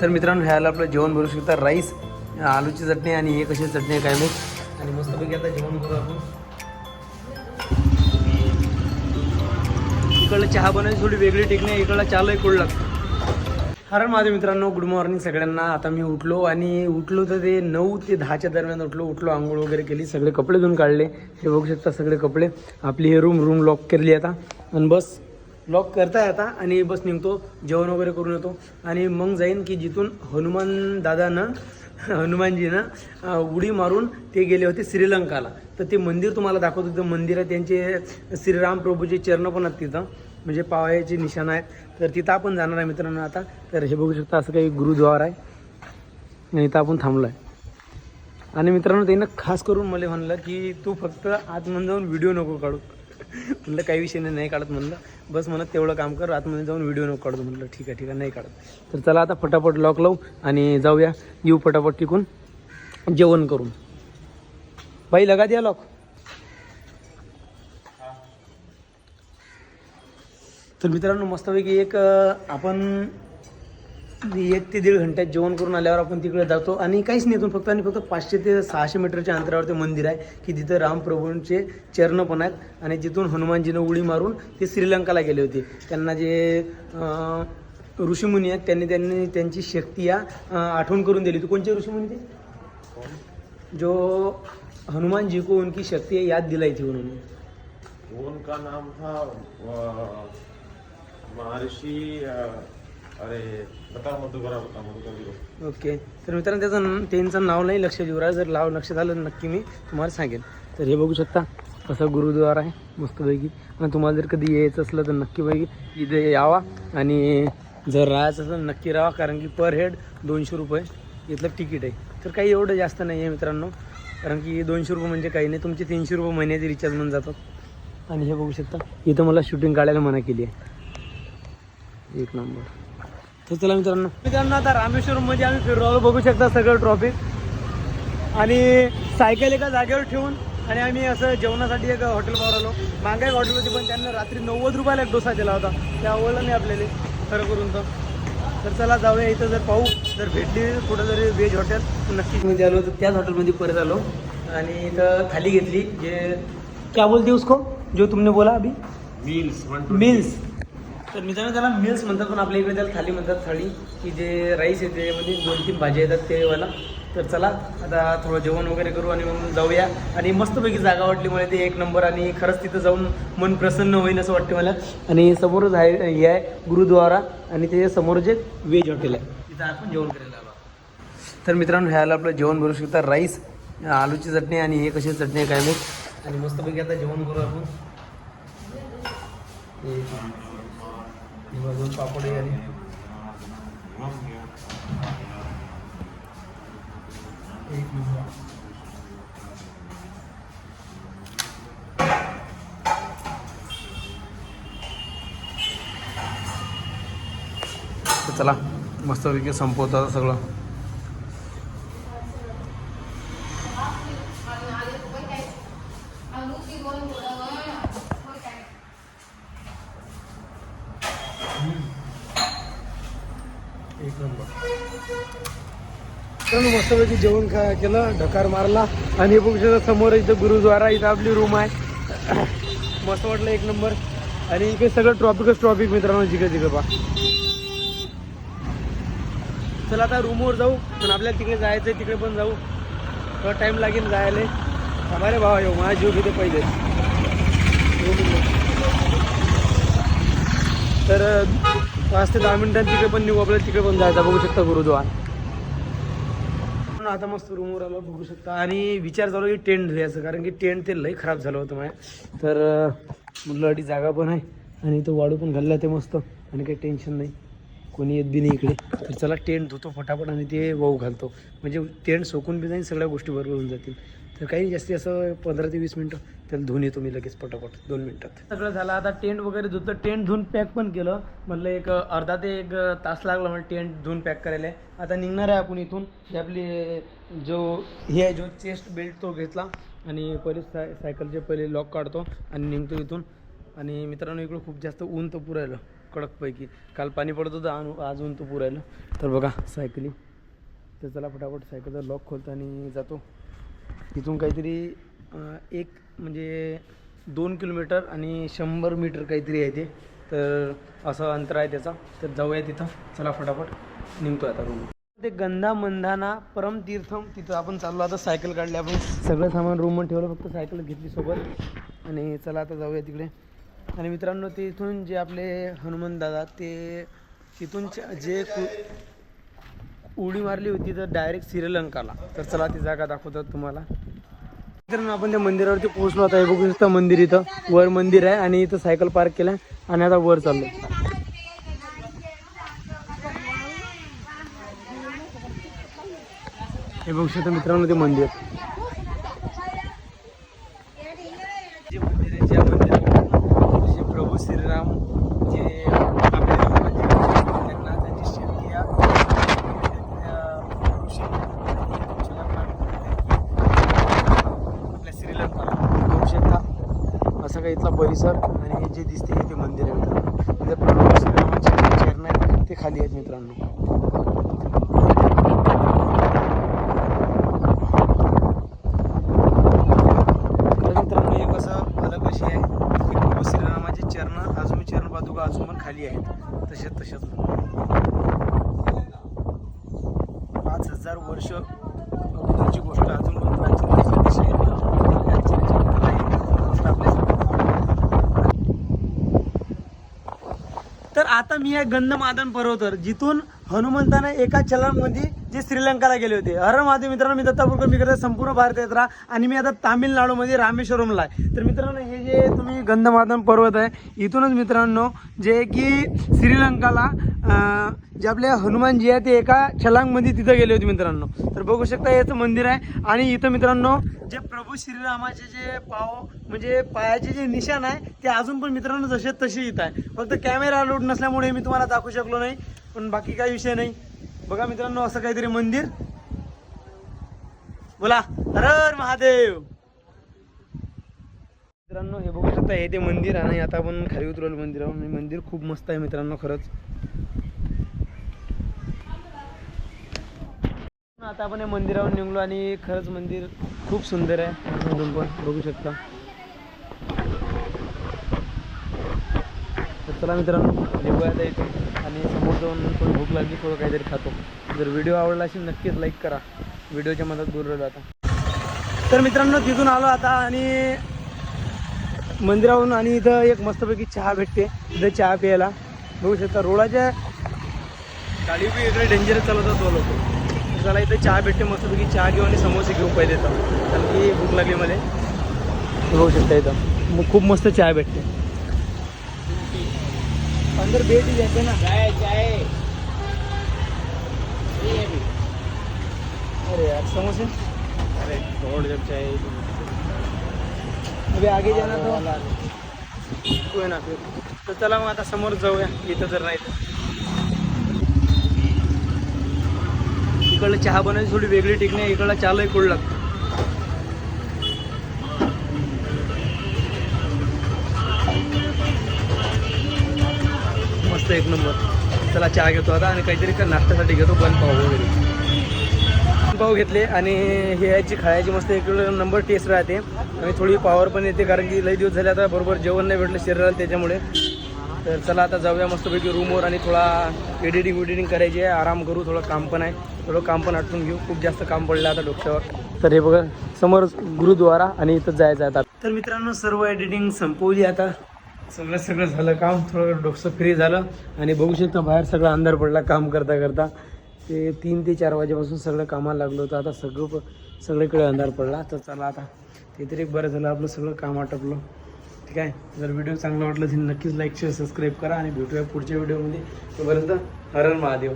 तर मित्रांनो ह्याला आपलं जेवण भरू शकता. राईस आलूची चटणी आणि हे कशी चटणी आहे काय नाही आणि मस्तपैकी आता जेवण करू आपण. इकडलं चहा बनायची थोडी वेगळी टेकणी आहे इकडला चहाला एक लागतो. हरण माझे म्हणजे मित्रांनो गुड मॉर्निंग सगळ्यांना. आता मी उठलो आणि उठलो तर ते नऊ ते दहाच्या दरम्यान उठलो. उठलो आंघोळ वगैरे केली सगळे कपडे धुवून काढले. हे बघू शकता सगळे कपडे. आपली हे रूम रूम लॉक केली आता. आणि बस. लॉक करताय आता आणि बस निघतो जेवण वगैरे करून येतो. आणि मग जाईन की जिथून हनुमान दादानं हनुमानजीनं उडी मारून ते गेले होते श्रीलंकाला. तर ते मंदिर तुम्हाला दाखवतो तिथं मंदिर आहे त्यांचे श्रीराम प्रभूचे चरण पण आहेत तिथं. म्हणजे पावायचे निशाण आहेत. तर तिथं आपण जाणार आहे मित्रांनो आता. तर हे बघू शकता असं काही गुरुद्वार आहे. आणि इथं आपण थांबलो आहे आणि मित्रांनो त्यानं खास करून मला म्हणलं की तू फक्त आतमध्ये जाऊन व्हिडिओ नको काढू. म्हणलं काही विषय नाही नाही काढत म्हणलं. बस म्हणत तेवढं काम कर आतमध्ये जाऊन व्हिडिओ नको काढतो म्हणलं ठीक आहे ठीक आहे नाही काढत. तर चला आता फटाफट लॉक लावू आणि जाऊया. येऊ फटाफट टिकून जेवण करून. बाई लगा द्या लॉक तर मित्रांनो मस्तपैकी एक आपण एक ते दीड घंट्यात जेवण करून आल्यावर आपण तिकडे जातो. आणि काहीच नाही इथून फक्त आणि फक्त पाचशे ते सहाशे मीटरच्या अंतरावर ते मंदिर आहे की तिथं रामप्रभूंचे चरण पण आहेत. आणि तिथून हनुमानजीनं उडी मारून ते श्रीलंकाला गेले होते. त्यांना जे ऋषीमुनी आहेत त्यांनी त्यांनी त्यांची शक्ती या आठवण करून दिली. होती कोणते ऋषीमुनी ते? जो हनुमानजी को उनकी शक्ती है याद दिलाई थी उन्होंने. उनका नाम था महर्षी अरे ओके. तर मित्रांनो त्याचं त्यांचं नाव नाही लक्ष येऊ जर नाव लक्षात आलं नक्की मी तुम्हाला सांगेन. तर हे बघू शकता कसं गुरुद्वार आहे मस्तपैकी. आणि तुम्हाला जर कधी यायचं असलं तर नक्की पैकी इथे यावा. आणि जर राहायचं असेल तर नक्की राहा कारण की पर हेड दोनशे रुपये इथलं तिकीट आहे. तर काही एवढं जास्त नाही आहे मित्रांनो कारण की दोनशे रुपये म्हणजे काही नाही. तुमचे तीनशे रुपये महिन्याचे रिचार्ज म्हणून जातात. आणि हे बघू शकता इथं मला शूटिंग काढायला मना केली आहे. एक नंबर तर चला मित्रांनो. मित्रांनो आता रामेश्वरममध्ये आम्ही फिरलो आलो. बघू शकता सगळं ट्रॉफिक आणि सायकल एका जागेवर ठेवून आणि आम्ही असं जेवणासाठी एक हॉटेल पावर आलो मागे एक हॉटेल होती पण त्यांना रात्री नव्वद रुपयाला एक डोसा दिला होता. ते आवडलं नाही आपल्याला खरं करून तर. तर चला जाऊया इथं जर पाहू जर भेटली कुठं जरी व्हेज हॉटेल नक्कीच मध्ये आलो. तर त्याच हॉटेलमध्ये परत आलो. आणि इथं थाली घेतली जे क्या बोलते उसको? जो तुमने बोला अभी. मील्स मिल्स तर मित्रांनो त्याला मिल्स म्हणतात पण आपल्या इकडे त्याला थाली म्हणतात थाळी. की जे राईस आहे म्हणजे दोन तीन भाज्या येतात ते वाला. तर चला आता थोडं जेवण वगैरे करू आणि मग जाऊया. आणि मस्तपैकी जागा वाटली मला ते एक नंबर आणि खरंच तिथं जाऊन मन प्रसन्न होईल असं वाटतं मला. आणि समोरच आहे हे आहे गुरुद्वारा आणि त्याच्यासमोर जे व्हेज हॉटेल आहे. तिथं आपण जेवण करायला आलो तर मित्रांनो ह्याला आपलं जेवण भरू शकता राईस आलूची चटणी आणि हे कशी चटणी आहे काय नाही आणि मस्तपैकी आता जेवण करू आपण. हे पापड आणि एक मिनिट. चला मस्तपैकी संपवतात सगळं एक नंबर मित्रांनो मस्तपैकी जेवण खा केलं ढकार मारला. आणि हे बघू समोर इथं गुरुद्वारा इथं आपली रूम आहे. मस्त वाटलं एक नंबर आणि इकडे सगळं ट्रॉपिकच ट्रॉपिक मित्रांनो जिकडे तिकडे पा चला आता रूमवर जाऊ. पण आपल्याला तिकडे जायचं आहे तिकडे पण जाऊ. थोडा टाईम लागेल जायला. अरे भावा येऊ माझा जीव किती पहिले. तर पाच ते दहा मिनिटांत तिकडे पण निघू आपल्याला तिकडे पण जायचं बघू शकता गुरुद्वार. आता मस्त रूमवर आला बघू शकता. आणि विचार चालू की टेंट घ्यायचं कारण की टेंट ते लई खराब झालं होतं माझ्या तर मुलासाठी अडी जागा पण आहे आणि तो वाढू पण घालला ते मस्त. आणि काही टेन्शन नाही. कोणी येत बी नाही इकडे. तर चला टेंट धुतो फटाफट आणि ते वाहू घालतो. म्हणजे टेंट सोकून बी जाईल सगळ्या गोष्टी बरोबर होऊन जातील. तर काही जास्ती असं पंधरा ते वीस मिनटं त्याला धुवून येतो मी लगेच पटापट दोन मिनटात. सगळं झालं. आता टेंट वगैरे धुतं टेंट धुवून पॅक पण केलं. म्हटलं एक अर्धा ते एक तास लागला म्हणजे टेंट धुवून पॅक करायला. आता निघणार आहे आपण इथून. जे आपली जो हे आहे जो चेस्ट बेल्ट तो घेतला. आणि पहिले साय सायकलचे पहिले लॉक काढतो आणि निघतो इथून. आणि मित्रांनो इकडं खूप जास्त ऊन तर पुरायलं कडकपैकी. काल पाणी पडत होतं आणि आज ऊन तर पुरायलं. तर बघा सायकली तर चला फटाफट सायकलचा लॉक खोलतो आणि जातो. तिथून काहीतरी एक म्हणजे दोन किलोमीटर आणि शंभर मीटर काहीतरी आहे ते. तर असं अंतर आहे त्याचा. तर जाऊया तिथं. चला फटाफट. निघतो आता रूम ते गंधा मंधाना परमतीर्थम तिथं आपण चाललो. आता सायकल काढली आपण. सगळं सामान रूममध्ये ठेवलं. फक्त सायकल घेतली सोबत. आणि चला आता जाऊया तिकडे. आणि मित्रांनो तिथून जे आपले हनुमान दादा ते तिथून जे उडी मारली होती तर डायरेक्ट श्रीलंकाला. तर चला ती जागा दाखवतात तुम्हाला. मित्रांनो आपण त्या मंदिरावरती पोहोचलो. आता हे बघू शकता मंदिर इथं. वर मंदिर आहे आणि इथं सायकल पार्क केलं आणि आता वर चाललो हे बघू शकता मित्रांनो ते मंदिर. जे मंदिर आहे ज्या मंदिरात प्रभू श्रीराम जे आपल्या जीवनात जे विजय केले, त्यांना त्यांची शक्ती या त्या ऋषी आणि जगन्नाथ आपल्या श्रीलंका बघू शकता असा काही इथला परिसर आणि हे जे दिसते हे ते मंदिर आहे मित्रांनो. म्हणजे इथे प्रभू श्रीरामाचे जे चरण आहेत ते खाली आहेत मित्रांनो. मित्रांनो एक असं फलक अशी आहे. की प्रभू श्रीरामाचे चरण अजून चरण पादुका अजून पण खाली आहेत. तसेच तसेच पाच हजार वर्ष अगोदरची गोष्ट अजून पण प्राचीन आहे. तशी आहे. आणि आश्चर्याची गोष्ट आहे. आपल्यासाठी. तर आता मी आहे गंधमादन पर्वतर जिथून हनुमंतानं एका चलनमध्ये जे श्रीलंकाला गेले होते. हर माझे मित्रांनो मी दत्तापूरकर मी करते संपूर्ण भारत यात्रा. आणि मी आता तामिळनाडूमध्ये रामेश्वरमला आहे. तर मित्रांनो हे जे तुम्ही गंधमाधन पर्वत आहे इथूनच मित्रांनो जे की श्रीलंकाला जे आपले हनुमानजी आहे ते एका छलांगमध्ये तिथं गेले होते मित्रांनो. तर बघू शकता याचं मंदिर आहे. आणि इथं मित्रांनो जे प्रभू श्रीरामाचे जे पाव म्हणजे पायाचे जे निशाण आहे ते अजून पण मित्रांनो जसे तसे इथं आहे. फक्त कॅमेरा लोड नसल्यामुळे मी तुम्हाला दाखवू शकलो नाही. पण बाकी काही विषय नाही. बघा मित्रांनो असं काहीतरी मंदिर. बोला हर महादेव. मित्रांनो हे बघू शकता हे ते मंदिर आणि आता आपण खाली उतरवलं मंदिरावर मंदिर खूप मस्त आहे मित्रांनो खरंच. आता आपण या मंदिरावर निघलो आणि खरंच मंदिर खूप सुंदर आहे. मधून पण बघू शकता. चला मित्रांनो निघूया आता इथे. आणि समोर जाऊन भूक लागली थोडं काहीतरी खातो. जर व्हिडिओ आवडला असेल नक्कीच लाईक करा. व्हिडिओच्या मदत दूर जाता तर मित्रांनो तिथून आलो आता आणि मंदिरावरून आणि इथं एक मस्तपैकी चहा भेटते. इथं चहा प्यायला. बघू शकता रोडाच्या गाडी बी इकडे डेंजरच चालवतात तो लोक. चला इथं चहा भेटते मस्तपैकी चहा घेऊ आणि समोसे घेऊ पहिले तर. कारण की भूक लागली मला. बघू शकता इथं. मग खूप मस्त चहा भेटते. अंदर बेट ना जाते ना. अरे यार समोसे? अरे थोड़ जब चाहे अभी आगे जाना तो. कोई ना फिर तर चला मग आता समोर जाऊया इथं जर नाही तर. इकडलं चहा बनायची थोडी वेगळी आहे इकडला चहाला कुळ लागतो. मस्त एक नंबर. चला चहा घेतो आता आणि काहीतरी का नाश्त्यासाठी घेतो बन पाव वगैरे. पाव घेतले आणि हे याची खायची मस्त एक नंबर टेस्ट राहते. आणि थोडी पॉवर पण येते कारण की लई दिवस झाले आता बरोबर जेवण नाही भेटलं शरीराला त्याच्यामुळे. तर चला आता जाऊया मस्तपैकी रूमवर आणि थोडा एडिटिंग विडिटिंग करायची आहे. आराम करू थोडं काम पण आहे. थोडं काम पण आटून घेऊ. खूप जास्त काम पडलं आता डोक्यावर. तर हे बघा समोर गुरुद्वारा आणि इथं जायचं आता. तर मित्रांनो सर्व एडिटिंग संपवली आता. सगळं सगळं झालं काम थोडं डोकसं फ्री झालं आणि बघू शकता बाहेर सगळं अंधार पडला काम करता करता. ते तीन ते चार वाजेपासून सगळं कामाला लागलं होतं. आता सगळं प- सगळीकडे अंधार पडला. तर चला आता ते तरी बरं झालं आपलं सगळं काम आटपलं. ठीक आहे? जर व्हिडिओ चांगला वाटला तर नक्कीच लाईक शेअर सबस्क्राईब करा आणि भेटूया पुढच्या व्हिडिओमध्ये तोपर्यंत हरण महादेव.